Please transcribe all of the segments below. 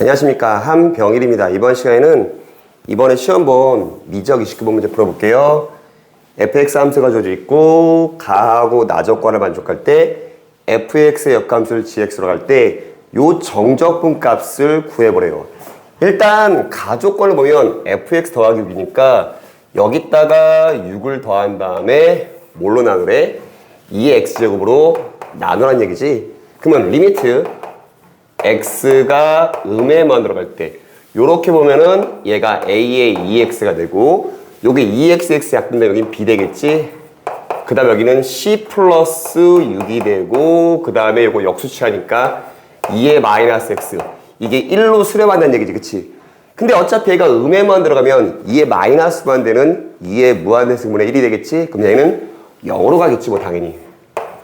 안녕하십니까 한병일입니다. 이번 시간에는 이번에 시험 본 미적 29번 문제 풀어볼게요. fx 함수가 주어져 있고 가하고 나적과를 만족할 때 fx의 역함수를 gx로 갈 때 요 정적분 값을 구해보래요. 일단 가족권을 보면 fx 더하기 6이니까 여기다가 6을 더한 다음에 뭘로 나누래? 2의 x제곱으로 나누란 얘기지. 그러면 리미트 x가 음에만 들어갈 때 요렇게 보면은 얘가 a의 2x가 되고 요게 2xx 약분되면 여긴 b 되겠지? 그 다음 여기는 c 플러스 6이 되고 그 다음에 요거 역수치하니까 2의 마이너스 x. 이게 1로 수렴한다는 얘기지 그치? 근데 어차피 얘가 음에만 들어가면 2의 마이너스만 되는 2의 무한대승분의 1이 되겠지? 그럼 얘는 0으로 가겠지 뭐 당연히.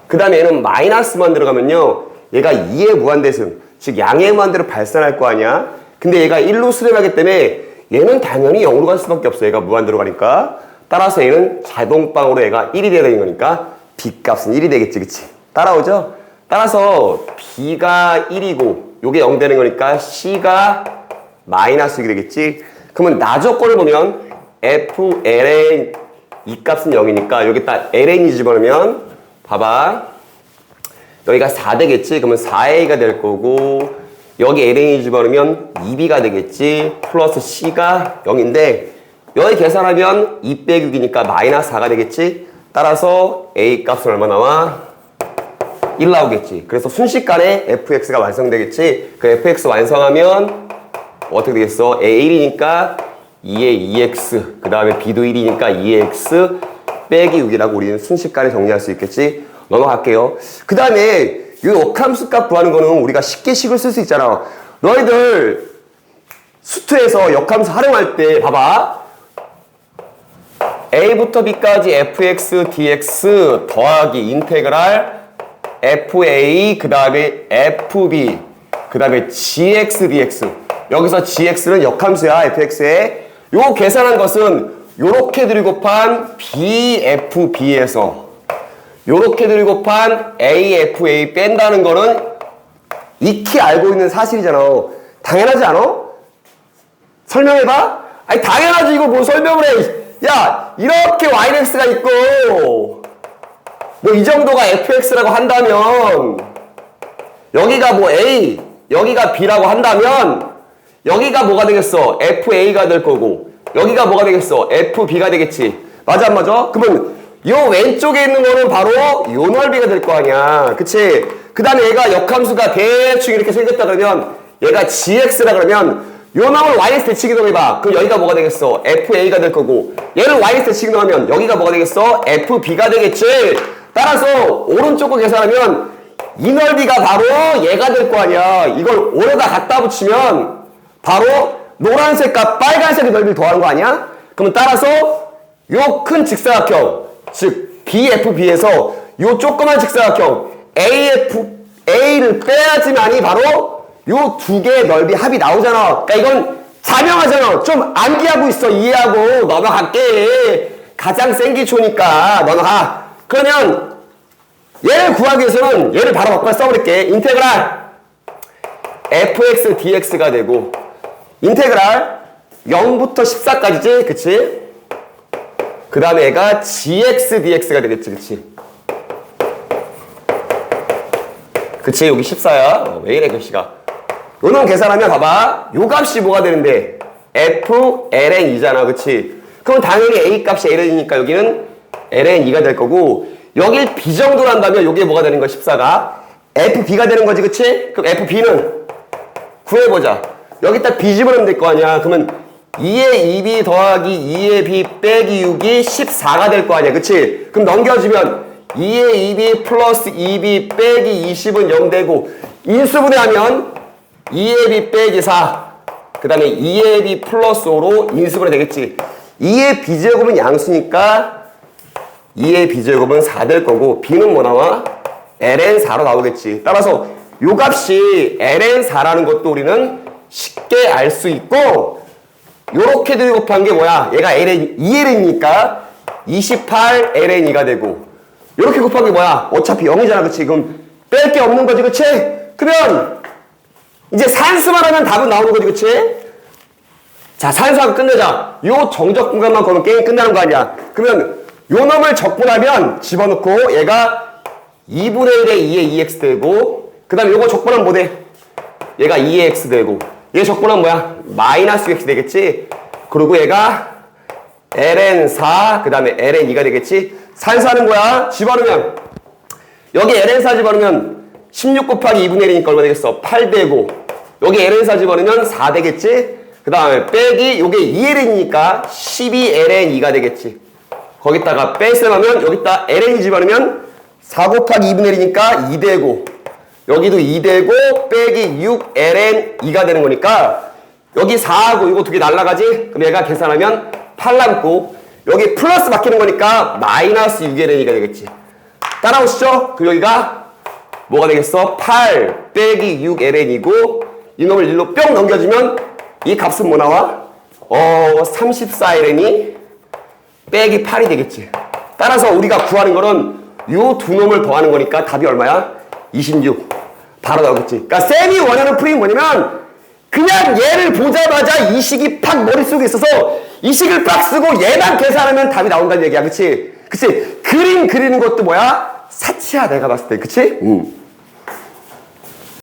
그 다음에 얘는 마이너스만 들어가면요. 얘가 2의 무한대승, 즉 양의 무한대로 발산할 거 아니야. 근데 얘가 1로 수렴하기 때문에 얘는 당연히 0으로 갈 수밖에 없어. 얘가 무한대로 가니까. 따라서 얘는 자동방으로 얘가 1이 돼야 되는 거니까 b 값은 1이 되겠지. 그치? 따라오죠? 따라서 b가 1이고 요게 0 되는 거니까 c가 마이너스 6이 되겠지. 그러면 나조건을 보면 f, ln 이 값은 0이니까 여기 딱 ln이 집어넣으면 봐봐. 여기가 4 되겠지? 그러면 4a가 될 거고 여기 ln이 집어넣으면 2b가 되겠지? 플러스 c가 0인데 여기 계산하면 2 빼기 6이니까 마이너스 4가 되겠지? 따라서 a 값은 얼마 나와? 1 나오겠지. 그래서 순식간에 fx가 완성되겠지? 그 fx 완성하면 어떻게 되겠어? a 1이니까 2의 2x 그 다음에 b도 1이니까 2의 x 빼기 6이라고 우리는 순식간에 정리할 수 있겠지? 넘어갈게요. 그 다음에 이 역함수 값 구하는 거는 우리가 쉽게 식을 쓸 수 있잖아. 너희들 수트에서 역함수 활용할 때 봐봐. a부터 b까지 fx, dx 더하기 인테그랄 fa 그 다음에 fb 그 다음에 gx, dx 여기서 gx는 역함수야 fx에 요 계산한 것은 요렇게 들이 곱한 bfb에서 요렇게 들이 곱한 AFA 뺀다는 거는 익히 알고 있는 사실이잖아. 당연하지 않아? 설명해봐? 아니, 당연하지. 이걸 뭐 설명을 해. 야, 이렇게 YX가 있고, 뭐 이 정도가 FX라고 한다면, 여기가 뭐 A, 여기가 B라고 한다면, 여기가 뭐가 되겠어? FA가 될 거고, 여기가 뭐가 되겠어? FB가 되겠지. 맞아, 안 맞아? 그러면 요 왼쪽에 있는 거는 바로 요 넓이가 될 거 아니야. 그치? 그 다음에 얘가 역함수가 대충 이렇게 생겼다 그러면 얘가 gx라 그러면 요 놈을 yx 대치기 넣어봐. 그럼 여기가 뭐가 되겠어? fa가 될 거고 얘를 yx 대치기 넣으면 여기가 뭐가 되겠어? fb가 되겠지? 따라서 오른쪽 거 계산하면 이 넓이가 바로 얘가 될 거 아니야. 이걸 오에다 갖다 붙이면 바로 노란색과 빨간색의 넓이를 더하는 거 아니야? 그러면 따라서 요 큰 직사각형 즉 BFB에서 요 조그만 직사각형 AF A를 빼야지만이 바로 요 두 개의 넓이 합이 나오잖아. 그러니까 이건 자명하잖아. 좀 암기하고 있어. 이해하고 넘어갈게. 가장 센 기초니까 넘어가. 그러면 얘를 구하기 위해서는 얘를 바로 바꿔 써버릴게. 인테그랄 fx dx가 되고 인테그랄 0부터 14까지지? 그치? 그 다음에 얘가 gx dx가 되겠지 그치? 그치 여기 14야? 어, 왜 이래 글씨가? 요놈 계산하면 봐봐. 요 값이 뭐가 되는데? F ln 2잖아 그치? 그럼 당연히 a 값이 ln이니까 여기는 ln 2가 될 거고 여길 b 정도로 한다면 요게 뭐가 되는 거야 14가? Fb가 되는 거지 그치? 그럼 fb는 구해보자. 여기 딱 b 집어넣으면 될 거 아니야. 그러면 2의 2b 더하기 2의 b 빼기 6이 14가 될 거 아니야. 그치? 그럼 넘겨주면 2의 2b 플러스 2b 빼기 20은 0 되고 인수분해하면 2의 b 빼기 4. 그 다음에 2의 b 플러스 5로 인수분해 되겠지. 2의 b제곱은 양수니까 2의 b제곱은 4 될 거고 b는 뭐 나와? ln 4로 나오겠지. 따라서 요 값이 ln 4라는 것도 우리는 쉽게 알 수 있고 요렇게 들이 곱한 게 뭐야? 얘가 ln, 2ln이니까 28 ln2가 되고 요렇게 곱한 게 뭐야? 어차피 0이잖아 그치? 그럼 뺄 게 없는 거지 그치? 그러면 이제 산수만 하면 답은 나오는 거지, 그치? 자, 산수하고 끝내자. 요 정적 공간만 걸면 게임 끝나는 거 아니야. 그러면 요 놈을 적분하면 집어넣고 얘가 2분의 1에 2에 2x 되고 그 다음에 요거 적분하면 뭐 돼? 얘가 2x 되고 얘 적분하면 뭐야? 마이너스 x 되겠지? 그리고 얘가 ln 4, 그 다음에 ln 2가 되겠지? 산수하는 거야. 집어넣으면 여기 ln 4 집어넣으면 16 곱하기 2분의 1이니까 얼마 되겠어? 8 되고 여기 ln 4 집어넣으면 4 되겠지? 그 다음에 빼기 요게 2ln이니까 12ln 2가 되겠지. 거기다가 뺄셈하면 여기다 ln 2 집어넣으면 4 곱하기 2분의 1이니까 2 되고 여기도 2 되고 빼기 6ln 2가 되는 거니까 여기 4하고 이거 두 개 날라가지? 그럼 얘가 계산하면 8 남고 여기 플러스 바뀌는 거니까 마이너스 6ln이가 되겠지. 따라오시죠? 그럼 여기가 뭐가 되겠어? 8 빼기 6ln이고 이놈을 일로 뿅 넘겨주면 이 값은 뭐 나와? 어 34ln이 빼기 8이 되겠지. 따라서 우리가 구하는 거는 요 두 놈을 더하는 거니까 답이 얼마야? 26. 바로 나오겠지. 그러니까 쌤이 원하는 풀이는 뭐냐면 그냥 얘를 보자마자 이 식이 팍 머릿속에 있어서 이 식을 빡 쓰고 얘만 계산하면 답이 나온다는 얘기야. 그치? 그치? 그림 그리는 것도 뭐야? 사치야 내가 봤을 때. 그치? 응.